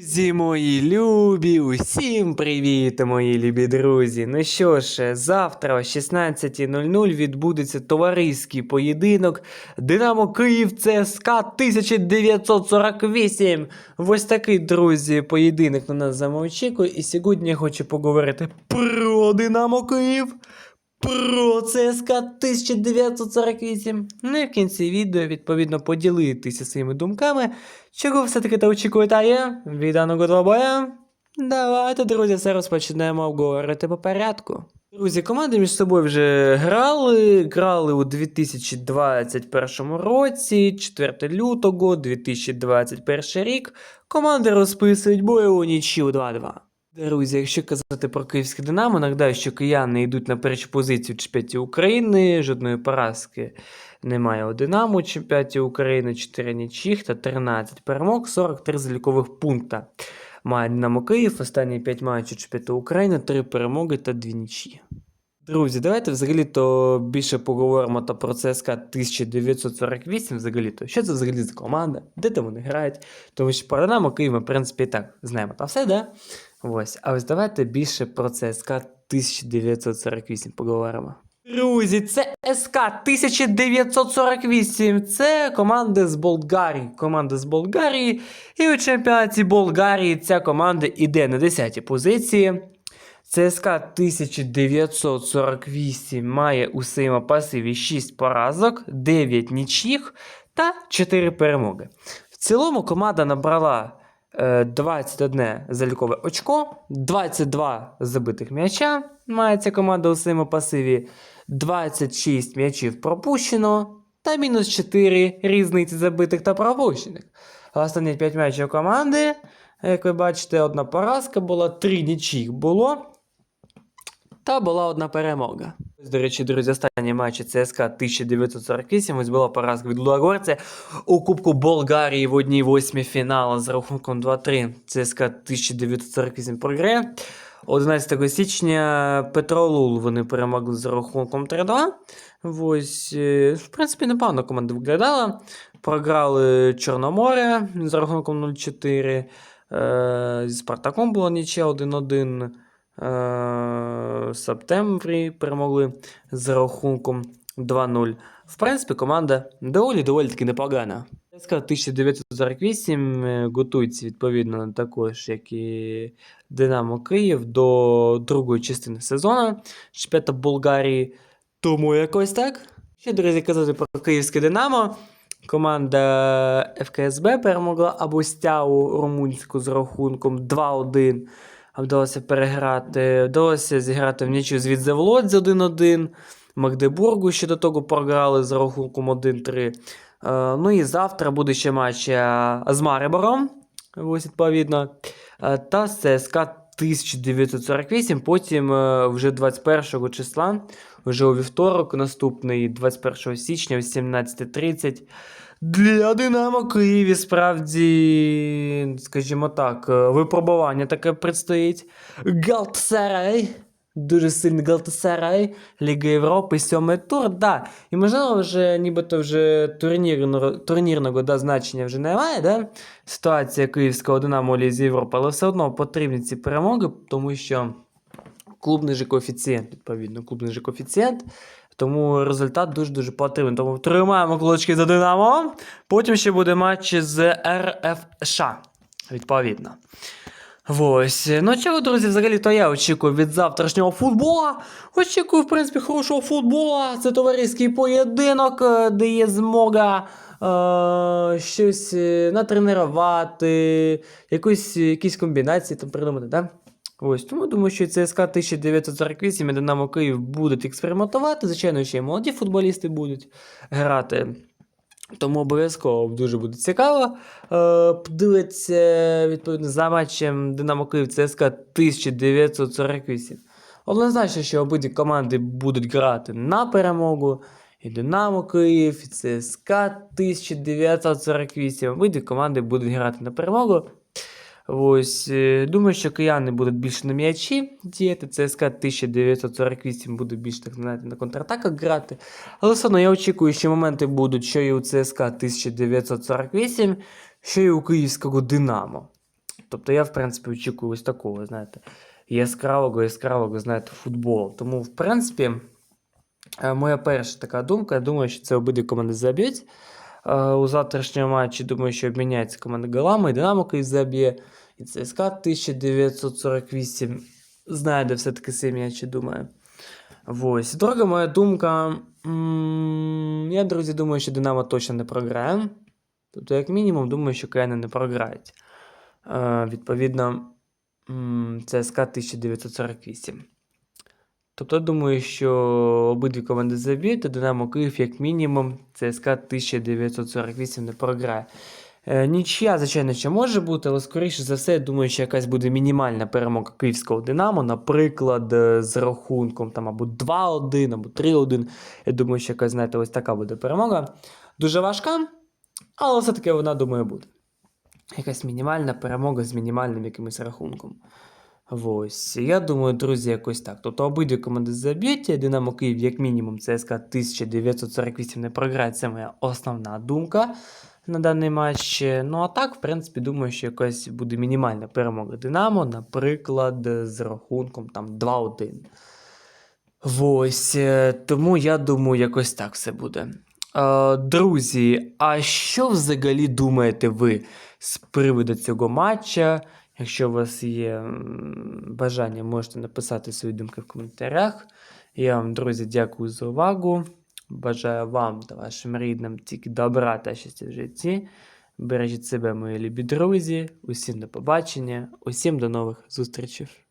Друзі мої любі, усім привіт, мої любі друзі. Ну що ж, завтра о 16.00 відбудеться товариський поєдинок Динамо Київ ЦСКА 1948. Ось такий, друзі, поєдинок на нас замовчикує. І сьогодні я хочу поговорити про Динамо Київ. Про ЦСКА 1948. Ну і в кінці відео, відповідно, поділитися своїми думками, чого все-таки та очікуєте від даного двобоя. Давайте, друзі, все розпочнемо обговорити по порядку. Друзі, команди між собою вже грали. Грали у 2021 році, 4 лютого, 2021 рік. Команди розписують бойову нічю 2-2. Друзі, якщо казати про київське Динамо, нагадаю, що кияни йдуть на першу позицію в чемпіонаті України, жодної поразки немає у Динамо у чемпіонаті України, 4 нічих та 13 перемог, 43 залікових пункта. Має Динамо Київ, останні 5 матчів чемпіонату України, 3 перемоги та 2 нічі. Друзі, давайте взагалі-то більше поговоримо та про ЦСКА 1948 взагалі-то. Що це взагалі за команда, де там вони грають, тому що про Динамо Київ ми, в принципі, і так знаємо та все, да? Ось, а ось давайте більше про ЦСКА 1948 поговоримо. Друзі, це СК 1948. Це команда з Болгарії. Команда з Болгарії. І у чемпіонаті Болгарії ця команда іде на 10-й позиції. ЦСКА 1948 має у своєму пасиві 6 поразок, 9 нічних та 4 перемоги. В цілому команда набрала 21 залікове очко, 22 забитих м'яча має ця команда у своєму пасиві, 26 м'ячів пропущено та мінус 4 різниці забитих та пропущених. Останні 5 м'ячів команди, як ви бачите, одна поразка була, 3 нічих було. Та була одна перемога. До речі, друзі, останні матчі ЦСКА 1948. Ось була поразка від Лудогорця у Кубку Болгарії в одній восьмій фіналу з рахунком 2-3. ЦСКА 1948 програє. 11 січня Петро Лул вони перемогли з рахунком 3-2. Ось, е, в принципі, непогано команда виглядала. Програли Чорноморе з рахунком 0-4. Е, Зі Спартаком була нічия 1-1. Е, Септемврі перемогли з рахунком 2-0. В принципі, команда доволі доволі таки непогана. СК 1948 е, готується відповідно також, як і Динамо Київ до другої частини сезону чемпіонату Болгарії. Тому якось так. Ще, друзі, казати про київське Динамо. Команда ФКСБ перемогла Абустяу румунську з рахунком 2-1. Вдалося переграти, вдалося зіграти в нічю з Відзевлодзь 1-1. Магдебургу ще до того програли з рахунком 1-3. Е, ну і завтра буде ще матч е, з Марибором. Ось відповідно. Е, та з ЦСКА 1948. Потім вже 21 числа, вже у вівторок, наступний 21 січня, о 17.30. Для Динамо Києві справді, скажімо так, е, випробування таке предстоїть. Галтсарай. Дуже сильний Галтасарай, Ліга Європи, сьомий тур, да. І можливо, вже нібито вже турнірного, турнірного да, значення вже немає, да? Ситуація київського Динамо у Лізі Європи, але все одно потрібні ці перемоги, тому що клубний же коефіцієнт, відповідно, клубний же коефіцієнт. Тому результат дуже-дуже потрібен. Тому тримаємо кулачки за Динамо. Потім ще буде матч з РФШ. Відповідно. Ось. Ну чого, друзі, взагалі то я очікую від завтрашнього футбола. Очікую, в принципі, хорошого футбола. Це товариський поєдинок, е, де є змога е, щось е, натренувати, якусь, якісь комбінації там придумати, да? Ось, тому думаю, що ЦСКА 1948 і Динамо Київ будуть експериментувати. Звичайно, ще й молоді футболісти будуть грати. Тому обов'язково дуже буде цікаво. Е, подивитися відповідно за матчем Динамо Київ ЦСКА 1948. Однозначно, що обидві команди будуть грати на перемогу. І Динамо Київ, і ЦСКА 1948. Обидві команди будуть грати на перемогу. Ось, е, думаю, що кияни будуть більше на м'ячі діяти. ЦСКА 1948 буде більше так, знаєте, на контратаках грати. Але все одно я очікую, що моменти будуть, що і у ЦСКА 1948, що і у київського Динамо. Тобто я, в принципі, очікую ось такого, знаєте, яскравого, яскравого, знаєте, футболу. Тому, в принципі, е, моя перша така думка, я думаю, що це обидві команди заб'ють. Е, У завтрашньому матчі думаю, що обміняється команда голами, і Динамо Київ заб'є, і ЦСКА 1948 знайде все-таки свій м'яч, думаю. Ось. Друга моя думка. Я, друзі, думаю, що Динамо точно не програє. Тобто, як мінімум, думаю, що Кияни не програють. Е, відповідно, ЦСКА 1948. Тобто, думаю, що обидві команди заб'ють, Динамо Київ, як мінімум, ЦСКА 1948 не програє. Е, Нічия, звичайно, ще може бути, але скоріше за все, я думаю, що якась буде мінімальна перемога київського Динамо, наприклад, е, з рахунком там або 2-1, або 3-1. Я думаю, що якась, знаєте, ось така буде перемога. Дуже важка, але все-таки вона, думаю, буде. Якась мінімальна перемога з мінімальним якимось рахунком. Ось. Я думаю, друзі, якось так. Тобто обидві команди заб'ють, Динамо Київ, як мінімум, ЦСКА 1948 не програє. Це моя основна думка на даний матч. Ну а так, в принципі, думаю, що якась буде мінімальна перемога Динамо, наприклад, з рахунком там 2-1. Ось. е, Тому я думаю, якось так все буде. Е, друзі, а що взагалі думаєте ви з приводу цього матча? Якщо у вас є бажання, можете написати свої думки в коментарях. Я вам, друзі, дякую за увагу. Бажаю вам та вашим рідним тільки добра та щастя в житті. Бережіть себе, мої любі друзі. Усім до побачення, усім до нових зустрічей.